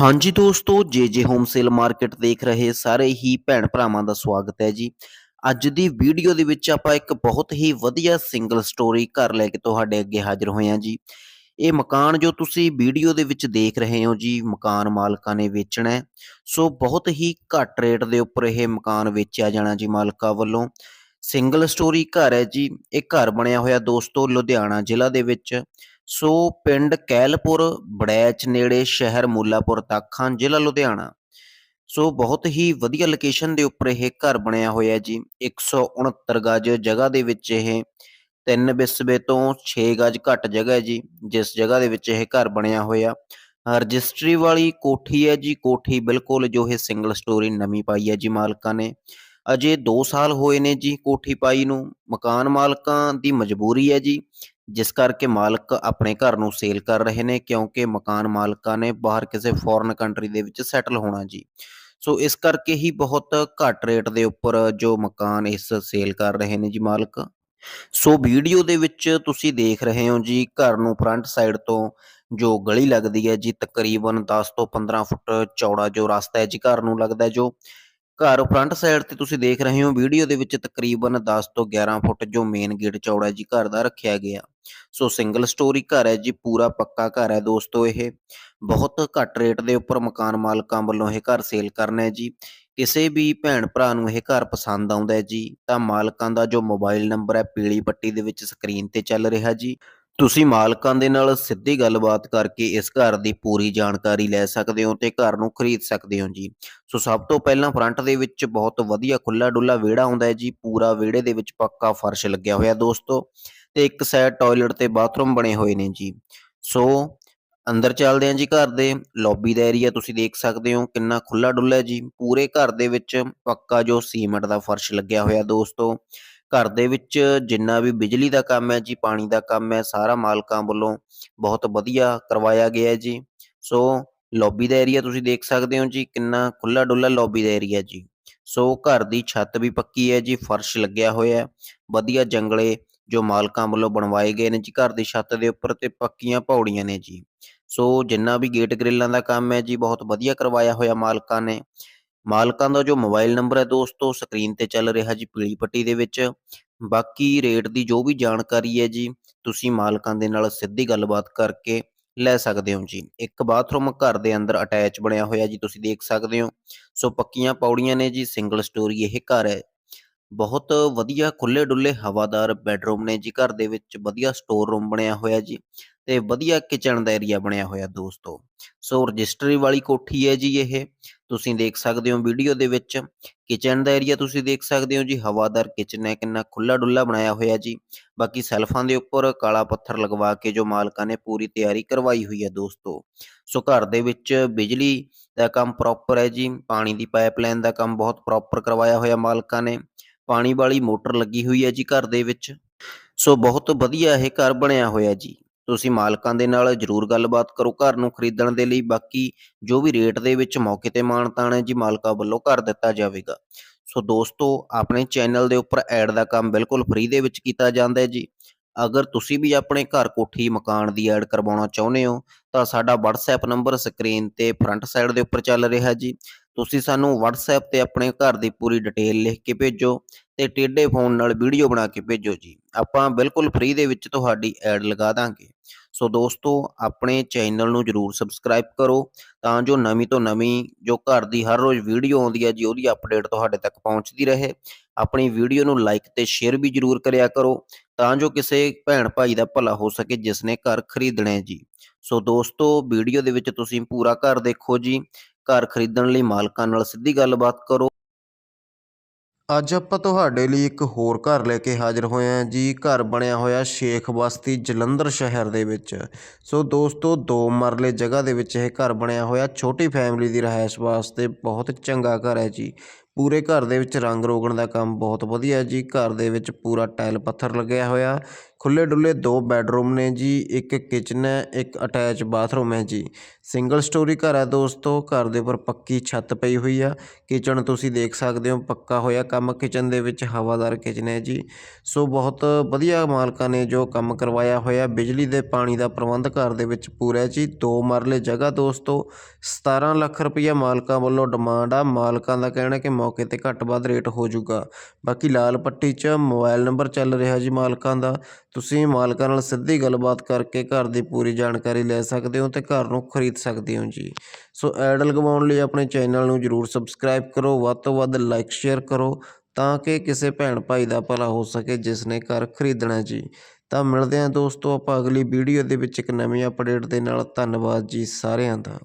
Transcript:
ਹਾਂਜੀ ਦੋਸਤੋ, ਜੇ ਜੇ ਹੋਮ ਸੇਲ ਮਾਰਕੀਟ ਦੇਖ ਰਹੇ ਸਾਰੇ ਹੀ ਭੈਣ ਭਰਾਵਾਂ ਦਾ ਸਵਾਗਤ ਹੈ ਜੀ। ਅੱਜ ਦੀ ਵੀਡੀਓ ਦੇ ਵਿੱਚ ਆਪਾਂ ਇੱਕ ਬਹੁਤ ਹੀ ਵਧੀਆ ਸਿੰਗਲ ਸਟੋਰੀ ਘਰ ਲੈ ਕੇ ਤੁਹਾਡੇ ਅੱਗੇ ਹਾਜ਼ਰ ਹੋਏ ਹਾਂ ਜੀ। ਇਹ ਮਕਾਨ ਜੋ ਤੁਸੀਂ ਵੀਡੀਓ ਦੇ ਵਿੱਚ ਦੇਖ ਰਹੇ ਹੋ ਜੀ, ਮਕਾਨ ਮਾਲਕਾਂ ਨੇ ਵੇਚਣਾ ਹੈ। ਸੋ ਬਹੁਤ ਹੀ ਘੱਟ ਰੇਟ ਦੇ ਉੱਪਰ ਇਹ ਮਕਾਨ ਵੇਚਿਆ ਜਾਣਾ ਜੀ ਮਾਲਕਾਂ ਵੱਲੋਂ। ਸਿੰਗਲ ਸਟੋਰੀ ਘਰ ਹੈ ਜੀ, ਇਹ ਘਰ ਬਣਿਆ ਹੋਇਆ ਦੋਸਤੋ, ਲੁਧਿਆਣਾ ਜ਼ਿਲ੍ਹਾ ਦੇ ਵਿੱਚ। ਸੋ ਪਿੰਡ ਕੈਲਪੁਰ, ਬੜੈਚ ਨੇੜੇ ਸ਼ਹਿਰ ਮੁੱਲਾਪੁਰ ਦਾਖਾਂ ਜ਼ਿਲ੍ਹਾ ਲੁਧਿਆਣਾ। ਸੋ ਬਹੁਤ ਹੀ ਵਧੀਆ ਲੋਕੇਸ਼ਨ ਦੇ ਉੱਪਰ ਇਹ ਘਰ ਬਣਿਆ ਹੋਇਆ ਜੀ। 169 ਗਜ ਜਗ੍ਹਾ ਦੇ ਵਿੱਚ ਇਹ 3 ਬਿਸਵੇ ਤੋਂ 6 ਗਜ ਘੱਟ ਜਗ੍ਹਾ ਜੀ, ਜਿਸ ਜਗ੍ਹਾ ਦੇ ਵਿੱਚ ਇਹ ਘਰ ਬਣਿਆ ਹੋਇਆ। ਰਜਿਸਟਰੀ ਵਾਲੀ ਕੋਠੀ ਹੈ ਜੀ, ਕੋਠੀ ਬਿਲਕੁਲ ਜੋ ਇਹ ਸਿੰਗਲ ਸਟੋਰੀ ਨਵੀਂ ਪਾਈ ਹੈ ਜੀ ਮਾਲਕਾਂ ਨੇ। ਅਜੇ 2 ਸਾਲ ਹੋਏ ਨੇ ਜੀ ਕੋਠੀ ਪਾਈ ਨੂੰ। ਮਕਾਨ ਮਾਲਕਾਂ ਦੀ ਮਜਬੂਰੀ ਹੈ ਜੀ। ਜਿਸ ਕਰਕੇ ਮਾਲਕ ਆਪਣੇ ਘਰ ਨੂੰ ਸੇਲ ਕਰ ਰਹੇ ਨੇ, ਕਿਉਂਕਿ ਮਕਾਨ ਮਾਲਕਾਂ ਨੇ ਬਾਹਰ ਕਿਸੇ ਫੋਰਨ ਕੰਟਰੀ ਦੇ ਵਿੱਚ ਸੈਟਲ ਹੋਣਾ ਜੀ। ਸੋ ਇਸ ਕਰਕੇ ਹੀ ਬਹੁਤ ਘੱਟ ਰੇਟ ਦੇ ਉੱਪਰ ਜੋ ਮਕਾਨ ਇਸ ਸੇਲ ਕਰ ਰਹੇ ਨੇ ਜੀ ਮਾਲਕ। ਸੋ ਵੀਡੀਓ ਦੇ ਵਿੱਚ ਤੁਸੀਂ ਦੇਖ ਰਹੇ ਹੋ ਜੀ, ਘਰ ਨੂੰ ਫਰੰਟ ਸਾਈਡ ਤੋਂ ਜੋ ਗਲੀ ਲੱਗਦੀ ਹੈ ਜੀ, ਤਕਰੀਬਨ 10 ਤੋਂ 15 ਫੁੱਟ ਚੌੜਾ ਜੋ ਰਸਤਾ ਹੈ ਜੀ, ਘਰ ਨੂੰ ਲੱਗਦਾ ਜੋ। ਘਰ ਫਰੰਟ ਸਾਈਡ ਤੇ ਤੁਸੀਂ ਦੇਖ ਰਹੇ ਹੋ ਵੀਡੀਓ ਦੇ ਵਿੱਚ ਤਕਰੀਬਨ 10 ਤੋਂ 11 ਫੁੱਟ ਜੋ ਮੇਨ ਗੇਟ ਚੌੜਾ ਜੀ, ਘਰ ਦਾ ਰੱਖਿਆ ਗਿਆ। ਸੋ ਸਿੰਗਲ ਸਟੋਰੀ ਘਰ ਹੈ ਜੀ, ਪੂਰਾ ਪੱਕਾ ਘਰ ਹੈ ਦੋਸਤੋ ਇਹ। ਬਹੁਤ ਘੱਟ ਰੇਟ ਦੇ ਉੱਪਰ ਮਕਾਨ ਮਾਲਕਾਂ ਵੱਲੋਂ ਇਹ ਘਰ ਸੇਲ ਕਰਨਾ ਹੈ ਜੀ। ਕਿਸੇ ਵੀ ਭੈਣ ਭਰਾ ਨੂੰ ਇਹ ਘਰ ਪਸੰਦ ਆਉਂਦਾ ਹੈ ਜੀ, ਤਾਂ ਮਾਲਕਾਂ ਦਾ ਜੋ ਮੋਬਾਈਲ ਨੰਬਰ ਹੈ, ਪੀਲੀ ਪੱਟੀ ਦੇ ਵਿੱਚ ਸਕਰੀਨ ਤੇ ਚੱਲ ਰਿਹਾ ਜੀ। ਤੁਸੀਂ ਮਾਲਕਾਂ ਦੇ ਨਾਲ ਸਿੱਧੀ ਗੱਲਬਾਤ ਕਰਕੇ ਇਸ ਘਰ ਦੀ ਪੂਰੀ ਜਾਣਕਾਰੀ ਲੈ ਸਕਦੇ ਹੋ ਤੇ ਘਰ ਨੂੰ ਖਰੀਦ ਸਕਦੇ ਹੋ ਜੀ। ਸੋ ਸਭ ਤੋਂ ਪਹਿਲਾਂ ਫਰੰਟ ਦੇ ਵਿੱਚ ਬਹੁਤ ਵਧੀਆ ਖੁੱਲਾ ਡੁੱਲਾ ਵਿਹੜਾ ਆਉਂਦਾ ਹੈ ਜੀ। ਪੂਰਾ ਵਿਹੜੇ ਦੇ ਵਿੱਚ ਪੱਕਾ ਫਰਸ਼ ਲੱਗਿਆ ਹੋਇਆ ਦੋਸਤੋ ਤੇ ਇੱਕ ਸਾਈਡ ਟਾਇਲਟ ਤੇ ਬਾਥਰੂਮ ਬਣੇ ਹੋਏ ਨੇ ਜੀ। ਸੋ ਅੰਦਰ ਚੱਲਦੇ ਹਾਂ ਜੀ ਘਰ ਦੇ। ਲੌਬੀ ਦਾ ਏਰੀਆ ਤੁਸੀਂ ਦੇਖ ਸਕਦੇ ਹੋ ਕਿੰਨਾ ਖੁੱਲਾ ਡੁੱਲਾ ਹੈ ਜੀ। ਪੂਰੇ ਘਰ ਦੇ ਵਿੱਚ ਪੱਕਾ ਜੋ ਸੀਮੈਂਟ ਦਾ ਫਰਸ਼ ਲੱਗਿਆ ਹੋਇਆ ਦੋਸਤੋ ਘਰ ਦੇ ਵਿੱਚ ਜਿੰਨਾ ਵੀ ਬਿਜਲੀ ਦਾ ਕੰਮ ਹੈ ਜੀ, ਪਾਣੀ ਦਾ ਕੰਮ ਹੈ, ਸਾਰਾ ਮਾਲਕਾਂ ਵੱਲੋਂ ਬਹੁਤ ਵਧੀਆ ਕਰਵਾਇਆ ਗਿਆ ਹੈ ਜੀ। ਸੋ ਲੌਬੀ ਦਾ ਏਰੀਆ ਤੁਸੀਂ ਦੇਖ ਸਕਦੇ ਹੋ ਜੀ, ਕਿੰਨਾ ਖੁੱਲਾ ਡੁੱਲਾ ਲੌਬੀ ਦਾ ਏਰੀਆ ਜੀ। ਸੋ ਘਰ ਦੀ ਛੱਤ ਵੀ ਪੱਕੀ ਹੈ ਜੀ, ਫਰਸ਼ ਲੱਗਿਆ ਹੋਇਆ ਹੈ। ਵਧੀਆ ਜੰਗਲੇ ਜੋ ਮਾਲਕਾਂ ਵੱਲੋਂ ਬਣਵਾਏ ਗਏ ਨੇ ਜੀ, ਘਰ ਦੀ ਛੱਤ ਦੇ ਉੱਪਰ ਤੇ ਪੱਕੀਆਂ ਪੌੜੀਆਂ ਨੇ ਜੀ। ਸੋ ਜਿੰਨਾ ਵੀ ਗੇਟ ਗ੍ਰਿਲਾਂ ਦਾ ਕੰਮ ਹੈ ਜੀ, ਬਹੁਤ ਵਧੀਆ ਕਰਵਾਇਆ ਹੋਇਆ ਮਾਲਕਾਂ ਨੇ। ਮਾਲਕਾਂ ਦਾ ਜੋ ਮੋਬਾਈਲ ਨੰਬਰ ਹੈ ਦੋਸਤੋ, ਸਕਰੀਨ ਤੇ ਚੱਲ ਰਿਹਾ ਜੀ ਪੀਲੀ ਪੱਟੀ ਦੇ ਵਿੱਚ। ਬਾਕੀ ਰੇਟ ਦੀ ਜੋ ਵੀ ਜਾਣਕਾਰੀ ਹੈ ਜੀ, ਤੁਸੀਂ ਮਾਲਕਾਂ ਦੇ ਨਾਲ ਸਿੱਧੀ ਗੱਲਬਾਤ ਕਰਕੇ ਲੈ ਸਕਦੇ ਹੋ ਜੀ। ਇੱਕ ਬਾਥਰੂਮ ਘਰ ਦੇ ਅੰਦਰ ਅਟੈਚ ਬਣਿਆ ਹੋਇਆ ਜੀ, ਤੁਸੀਂ ਦੇਖ ਸਕਦੇ ਹੋ। ਸੋ ਪੱਕੀਆਂ ਪੌੜੀਆਂ ਨੇ ਜੀ, ਸਿੰਗਲ ਸਟੋਰੀ ਇਹ ਘਰ ਹੈ। ਬਹੁਤ ਵਧੀਆ ਖੁੱਲੇ ਡੁੱਲੇ ਹਵਾਦਾਰ ਬੈੱਡਰੂਮ ਨੇ ਜੀ, ਘਰ ਦੇ ਵਿੱਚ ਵਧੀਆ ਸਟੋਰ ਰੂਮ ਬਣਿਆ ਹੋਇਆ ਜੀ। ਤੇ ਵਧੀਆ ਕਿਚਨ ਦਾ ਏਰੀਆ ਬਣਿਆ ਹੋਇਆ ਦੋਸਤੋ। ਸੋ ਰਜਿਸਟਰੀ ਵਾਲੀ ਕੋਠੀ ਹੈ ਜੀ ਇਹ। ਤੁਸੀਂ ਦੇਖ ਸਕਦੇ ਹੋ ਵੀਡੀਓ ਦੇ ਵਿੱਚ। ਕਿਚਨ ਦਾ ਏਰੀਆ ਤੁਸੀਂ ਦੇਖ ਸਕਦੇ ਹੋ ਜੀ। ਹਵਾਦਾਰ ਕਿਚਨ ਹੈ, ਕਿੰਨਾ ਖੁੱਲਾ ਡੁੱਲਾ ਬਣਾਇਆ ਹੋਇਆ ਜੀ। ਬਾਕੀ ਸੈਲਫਾਂ ਦੇ ਉੱਪਰ ਕਾਲਾ ਪੱਥਰ ਲਗਵਾ ਕੇ ਜੋ ਮਾਲਕਾਂ ਨੇ ਪੂਰੀ ਤਿਆਰੀ ਕਰਵਾਈ ਹੋਈ ਹੈ ਦੋਸਤੋ। ਸੋ ਘਰ ਦੇ ਵਿੱਚ ਬਿਜਲੀ ਦਾ ਕੰਮ ਪ੍ਰੋਪਰ ਹੈ ਜੀ। ਪਾਣੀ ਦੀ ਪਾਈਪਲਾਈਨ ਦਾ ਕੰਮ ਬਹੁਤ ਪ੍ਰੋਪਰ ਕਰਵਾਇਆ ਹੋਇਆ ਮਾਲਕਾਂ ਨੇ। ਪਾਣੀ ਵਾਲੀ ਮੋਟਰ ਲੱਗੀ ਹੋਈ ਹੈ ਜੀ ਘਰ ਦੇ ਵਿੱਚ। ਸੋ ਬਹੁਤ ਵਧੀਆ ਇਹ ਘਰ ਬਣਿਆ ਹੋਇਆ ਜੀ। ਤੁਸੀਂ ਮਾਲਕਾਂ ਦੇ ਨਾਲ ਜਰੂਰ ਗੱਲਬਾਤ ਕਰੋ, ਘਰ ਨੂੰ ਖਰੀਦਣ ਦੇ ਲਈ। ਬਾਕੀ ਜੋ ਵੀ ਰੇਟ ਦੇ ਵਿੱਚ ਮੌਕੇ ਤੇ ਮਾਨਤਾਨ ਹੈ ਜੀ, ਮਾਲਕਾਂ ਵੱਲੋਂ ਕਰ ਦਿੱਤਾ ਜਾਵੇਗਾ। ਸੋ ਦੋਸਤੋ, ਆਪਣੇ ਚੈਨਲ ਦੇ ਉੱਪਰ ਐਡ ਦਾ ਕੰਮ ਬਿਲਕੁਲ ਫ੍ਰੀ ਦੇ ਵਿੱਚ ਕੀਤਾ ਜਾਂਦਾ ਹੈ ਜੀ। ਅਗਰ ਤੁਸੀਂ ਵੀ ਆਪਣੇ ਘਰ ਕੋਠੀ ਮਕਾਨ ਦੀ ਐਡ ਕਰਵਾਉਣਾ ਚਾਹੁੰਦੇ ਹੋ, ਤਾਂ ਸਾਡਾ WhatsApp ਨੰਬਰ ਸਕਰੀਨ ਤੇ ਫਰੰਟ ਸਾਈਡ ਦੇ ਉੱਪਰ ਚੱਲ ਰਿਹਾ ਜੀ। ਤੁਸੀਂ ਸਾਨੂੰ WhatsApp ਤੇ ਆਪਣੇ ਘਰ ਦੀ ਪੂਰੀ ਡਿਟੇਲ ਲਿਖ ਕੇ ਭੇਜੋ ਤੇ ਟੇਡੇ ਫੋਨ ਨਾਲ ਵੀਡੀਓ ਬਣਾ ਕੇ ਭੇਜੋ ਜੀ। ਆਪਾਂ ਬਿਲਕੁਲ ਫ੍ਰੀ ਦੇ ਵਿੱਚ ਤੁਹਾਡੀ ਐਡ ਲਗਾ ਦਾਂਗੇ। ਸੋ ਦੋਸਤੋ, ਆਪਣੇ ਚੈਨਲ ਨੂੰ ਜਰੂਰ ਸਬਸਕ੍ਰਾਈਬ ਕਰੋ ਤਾਂ ਜੋ ਨਵੀਂ ਤੋਂ ਨਵੀਂ ਜੋ ਘਰ ਦੀ ਹਰ ਰੋਜ਼ ਵੀਡੀਓ ਆਉਂਦੀ ਹੈ ਜੀ, ਉਹਦੀ ਅਪਡੇਟ ਤੁਹਾਡੇ ਤੱਕ ਪਹੁੰਚਦੀ ਰਹੇ। ਆਪਣੀ ਵੀਡੀਓ ਨੂੰ ਲਾਈਕ ਤੇ ਸ਼ੇਅਰ ਵੀ ਜਰੂਰ ਕਰਿਆ ਕਰੋ ਤਾਂ ਜੋ ਕਿਸੇ ਭੈਣ ਭਾਈ ਦਾ ਭਲਾ ਹੋ ਸਕੇ ਜਿਸ ਨੇ ਘਰ ਖਰੀਦਣਾ ਹੈ ਜੀ। ਸੋ ਦੋਸਤੋ, ਵੀਡੀਓ ਦੇ ਵਿੱਚ ਤੁਸੀਂ ਪੂਰਾ ਘਰ ਦੇਖੋ ਜੀ। ਘਰ ਖਰੀਦਣ ਲਈ ਮਾਲਕਾਂ ਨਾਲ ਸਿੱਧੀ ਗੱਲਬਾਤ ਕਰੋ। ਅੱਜ ਆਪਾਂ ਤੁਹਾਡੇ ਲਈ ਇੱਕ ਹੋਰ ਘਰ ਲੈ ਕੇ ਹਾਜ਼ਰ ਹੋਏ ਹਾਂ ਜੀ। ਘਰ ਬਣਿਆ ਹੋਇਆ ਸ਼ੇਖ ਬਸਤੀ ਜਲੰਧਰ ਸ਼ਹਿਰ ਦੇ ਵਿੱਚ। ਸੋ ਦੋਸਤੋ, ਦੋ ਮਰਲੇ ਜਗ੍ਹਾ ਦੇ ਵਿੱਚ ਇਹ ਘਰ ਬਣਿਆ ਹੋਇਆ। ਛੋਟੀ ਫੈਮਿਲੀ ਦੀ ਰਿਹਾਇਸ਼ ਵਾਸਤੇ ਬਹੁਤ ਚੰਗਾ ਘਰ ਹੈ ਜੀ। ਪੂਰੇ ਘਰ ਦੇ ਵਿੱਚ ਰੰਗ ਰੋਗਣ ਦਾ ਕੰਮ ਬਹੁਤ ਵਧੀਆ ਜੀ। ਘਰ ਦੇ ਵਿੱਚ ਪੂਰਾ ਟਾਇਲ ਪੱਥਰ ਲੱਗਿਆ ਹੋਇਆ। ਖੁੱਲੇ ਡੁੱਲੇ ਦੋ ਬੈਡਰੂਮ ਨੇ ਜੀ, ਇੱਕ ਕਿਚਨ ਹੈ, ਇੱਕ ਅਟੈਚ ਬਾਥਰੂਮ ਹੈ ਜੀ। ਸਿੰਗਲ ਸਟੋਰੀ ਘਰ ਹੈ ਦੋਸਤੋ, ਘਰ ਦੇ ਉੱਪਰ ਪੱਕੀ ਛੱਤ ਪਈ ਹੋਈ ਆ। ਕਿਚਨ ਤੁਸੀਂ ਦੇਖ ਸਕਦੇ ਹੋ, ਪੱਕਾ ਹੋਇਆ ਕੰਮ ਕਿਚਨ ਦੇ ਵਿੱਚ, ਹਵਾਦਾਰ ਕਿਚਨ ਹੈ ਜੀ। ਸੋ ਬਹੁਤ ਵਧੀਆ ਮਾਲਕਾਂ ਨੇ ਜੋ ਕੰਮ ਕਰਵਾਇਆ ਹੋਇਆ। ਬਿਜਲੀ ਦੇ, ਪਾਣੀ ਦਾ ਪ੍ਰਬੰਧ ਘਰ ਦੇ ਵਿੱਚ ਪੂਰਾ ਹੈ ਜੀ। ਦੋ ਮਰਲੇ ਜਗ੍ਹਾ ਦੋਸਤੋ 17 ਲੱਖ ਰੁਪਈਆ ਮਾਲਕਾਂ ਵੱਲੋਂ ਡਿਮਾਂਡ ਆ। ਮਾਲਕਾਂ ਦਾ ਕਹਿਣਾ ਕਿ ਮੌਕੇ ਤੇ ਘੱਟ ਵੱਧ ਰੇਟ ਹੋ ਜਾਊਗਾ। ਬਾਕੀ ਲਾਲ ਪੱਟੀ 'ਚ ਮੋਬਾਈਲ ਨੰਬਰ ਚੱਲ ਰਿਹਾ ਜੀ ਮਾਲਕਾਂ ਦਾ। ਤੁਸੀਂ ਮਾਲਕਾਂ ਨਾਲ ਸਿੱਧੀ ਗੱਲਬਾਤ ਕਰਕੇ ਘਰ ਦੀ ਪੂਰੀ ਜਾਣਕਾਰੀ ਲੈ ਸਕਦੇ ਹੋ ਅਤੇ ਘਰ ਨੂੰ ਖਰੀਦ ਸਕਦੇ ਹੋ ਜੀ। ਸੋ ਐਡ ਲਗਵਾਉਣ ਲਈ ਆਪਣੇ ਚੈਨਲ ਨੂੰ ਜਰੂਰ ਸਬਸਕ੍ਰਾਈਬ ਕਰੋ, ਵੱਧ ਤੋਂ ਵੱਧ ਲਾਈਕ, ਸ਼ੇਅਰ ਕਰੋ ਤਾਂ ਕਿ ਕਿਸੇ ਭੈਣ ਭਾਈ ਦਾ ਭਲਾ ਹੋ ਸਕੇ ਜਿਸ ਨੇ ਘਰ ਖਰੀਦਣਾ ਜੀ। ਤਾਂ ਮਿਲਦੇ ਹਾਂ ਦੋਸਤੋ ਆਪਾਂ ਅਗਲੀ ਵੀਡੀਓ ਦੇ ਵਿੱਚ ਇੱਕ ਨਵੀਂ ਅਪਡੇਟ ਦੇ ਨਾਲ। ਧੰਨਵਾਦ ਜੀ ਸਾਰਿਆਂ ਦਾ।